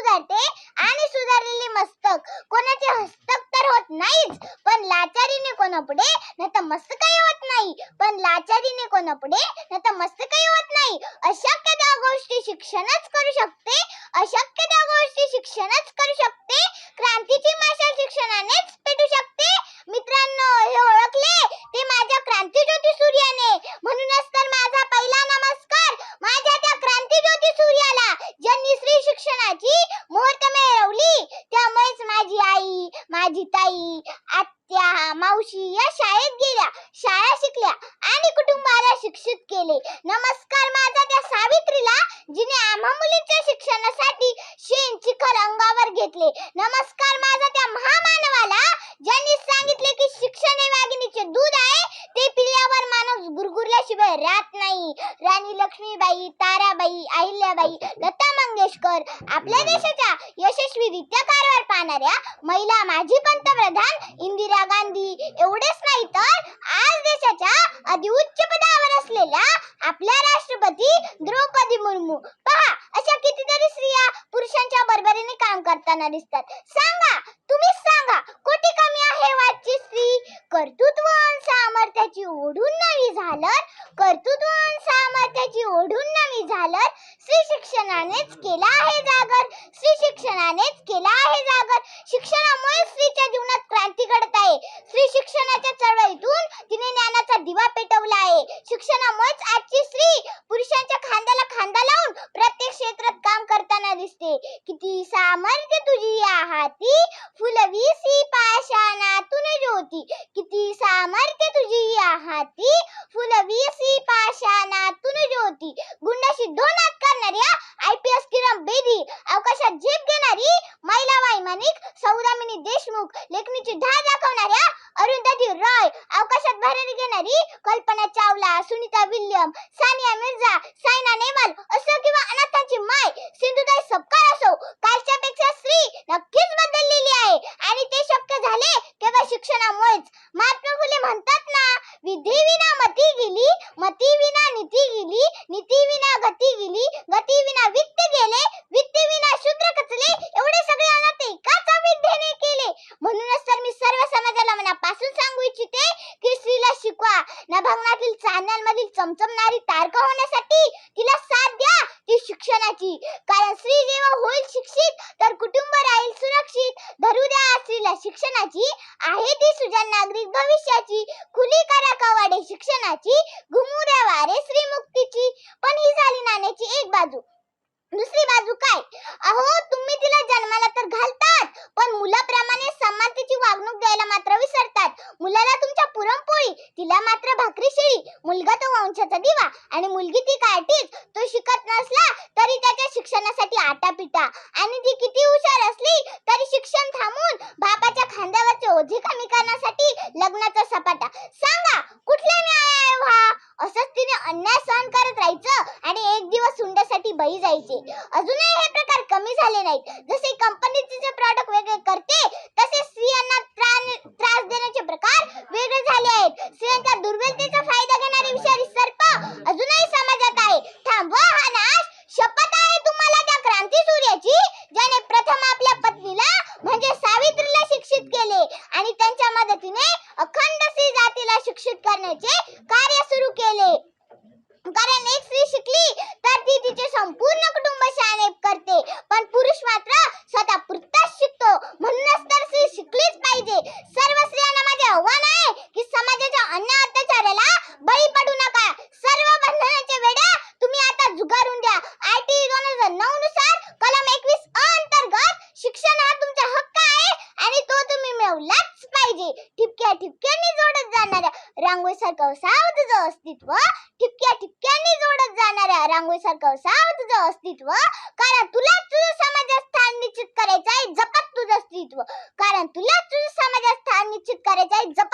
सुधारते आणि सुधारलेले मस्तक. कोणाचे हस्तक तर होत नाहीच पण लाचारीने कोणापुढे नाही तर मस्तकही होत नाही. पण लाचारीने कोणापुढे नाही तर मस्तकही होत नाही. अशक्य त्या गोष्टी शिक्षणच करू शकते. अशक्य त्या गोष्टी शिक्षणच करू शकते क्रांतीची मशाल शिक्षणानेच पेटू शकते मित्रांनो हे ओळखले ते माझ्या क्रांतीज्योती सूर्याने म्हणूनच तर माझा पहिला नमस्कार माझ्या त्या क्रांतीज्योती सूर्याला ज्यांनी स्त्री शिक्षणाची मुहूर्त मिळवली त्यामुळेच माझी आई माझी ताई आत्या मावशी या शाळेत गेल्या. शाळा शिकल्या आणि कुटुंबाला शिक्षित केले. नमस्कार माझा त्या सावित्रीला जिने आम्हा मुलींच्या शिक्षणासाठी शेण चिखल अंगावर घेतले. नमस्कार माझा त्या महामानवाला ज्यांनी सांगितले की शिक्षण हे वाघिणीचे दूध आहे गुरगुरल्याशिवाय रात नाही. राणी लक्ष्मीबाई ताराबाई अहिल्याबाई लता मंगेशकर आपल्या देशाच्या यशस्वीरित्या कारभार पाहणाऱ्या महिला माजी पंतप्रधान इंदिरा गांधी. एवढेच नाही तर आज देशाच्या अधिउच्च पदावर असलेल्या आपल्या राष्ट्रपती द्रौपदी मुर्मू. पहा अशा कितीतरी स्त्रिया पुरुषांच्या बरोबरीने काम करताना दिसतात. सांगा तुम्हीच सांगा कोटी कमी आहे वाटची स्त्री? कर्तृत्व सामर्थ्याची ओढून नवी झालर कर्तृत्व सामर्थ्याची ओढून नवी झालर स्त्री शिक्षणानेच केला आहे जागर स्त्री शिक्षणानेच केला आहे जागर. शिक्षणामुळे स्त्रीच्या जीवनात क्रांती घडत आहे. स्त्री शिक्षणाच्या चळवळीतून तिने ज्ञानाचा दिवा पेटवला आहे. शिक्षणामुळेच आजची स्त्री पुरुषांच्या खांद्याला खांदा लावून प्रत्येक क्षेत्रात काम करताना दिसते. किती सामर्थ्य तुझी या हाती. फुलवी सी पाषाणातून ज्योती किती सामर्थ्य तुझी या हाती फुलवीसी पाषाणातून ज्योती गुंडाशी दोन हात करणाऱ्या I P S Kiran Bedi अवकाशात झेप घेणारी महिला वैमानिक सौदामिनी देशमुख लेखणीची धार दाखवणाऱ्या अरुंधती रॉय अवकाशात भरारी घेणारी कल्पना चावला सुनीता विल्यम सानिया मिर्झा सायना नेहवाल असो किंवा अनाथांची माय सिंधुताई सपकाळ असो कालच्या पेक्षा स्त्री नक्कीच बदललेली आहे आणि ते शक्य झाले केवळ शिक्षणामुळेच महात्मा फुले म्हणतात ना विधी विना मती गेली मती विना नीती गेली नीती विना गती गेली गती विना वित्त गेले वित्त विना शूद्र कचले एवढे सगळे अनाथ एकाच विद्येने केले. म्हणूनच तर मी सर्व समाजाला मनापासून सांगू इच्छिते की स्त्रीला शिकवा. ना भंगणातील चांदण्यामधील चमचमणारी तारका होण्यासाठी तिला साथ द्या ती शिक्षणाची. कारण स्त्री जेव्हा होईल शिक्षित तर कुटुंब राहील सुरक्षित धरू द्या स्त्रीला शिक्षणाची आहे नागरिक भविष्याची खुली करा कवाडे शिक्षणाची घुमुऱ्या वारे श्रीमुक्तीची पण ही झाली नाण्याची एक बाजू. दुसरी बाजू काय? अहो तुम्ही तिला जन्माला तर घालतात पण मुलाप्रमाणे समानतेची वागणूक द्यायला मात्र विसरतात. मुलाला तुमच्या पुरणपोळी तिला मात्र भाकरी शिळी मुलगा तो वंशाचा दिवा आणि मुलगी ती काठीच तो शिकत नसला तरी त्याच्या शिक्षणासाठी आटापिटा. आणि ती किती हुशार असली तरी शिक्षण थांबून बापाच्या खांद्यावरचे ओझे कमी करण्यासाठी लग्नाचा सपाटा. सांगा कुठल्या न्याय आहे हा? असंच तिने अन्याय सहन करत राहायचं आणि एक दिवस सुंडसाठी बळी जायचे. अजूनही हे प्रकार कमी झाले नाहीत. जसे कंपनी तिचे प्रॉडक्ट वेगळे करते तसे स्त्रियांना त्रास देण्याचे प्रकार वेगळे झाले आहेत स्त्रियांच्या दुर्बलतेचा फायदा घेणारे विषारी सर्प अजूनही समाजात आहे थांबवा हा नाश शपथ आहे तुम्हाला त्या क्रांती सूर्याची ज्याने प्रथम आपल्या पत्नीला म्हणजे सावित्रीला शिक्षित केले आणि त्यांच्या मदतीने अखंड स्त्री जातीला शिक्षित करण्याचे कार्य सुरू केले कारण एक स्त्री शिकली तर ती तिचे संपूर्ण कुटुंब शाणे करते पण पुरुष मात्र स्वतः पुरताच शिकतो म्हणूनच तर स्त्री शिकलीच पाहिजे सर्व स्त्रियांना माझे आव्हान आहे की समाजाच्या अन्य अत्याचाराला बळी पडू नका सर्व बंधनाचे वेड्या तुम्ही आता झुगारून द्या आय टी दोन हजार नऊ नुसार कलम एकवीस अ अंतर्गत शिक्षण हा तुमचा हक्क आहे आणि तो तुम्ही मिळवलाच पाहिजे ठिपक्या ठिपक्यांनी जोडत जाणाऱ्या रांगोळीसारखं सावं तुझं अस्तित्व ठिपक्या ठिपक्यांनी जोडत जाणाऱ्या रांगोळीसारखं सावं तुझं अस्तित्व कारण तुला तुझं समाजात स्थान निश्चित करायचं आहे जपत तुझं अस्तित्व. कारण तुला तुझं समाजात स्थान निश्चित करायचं आहे जपत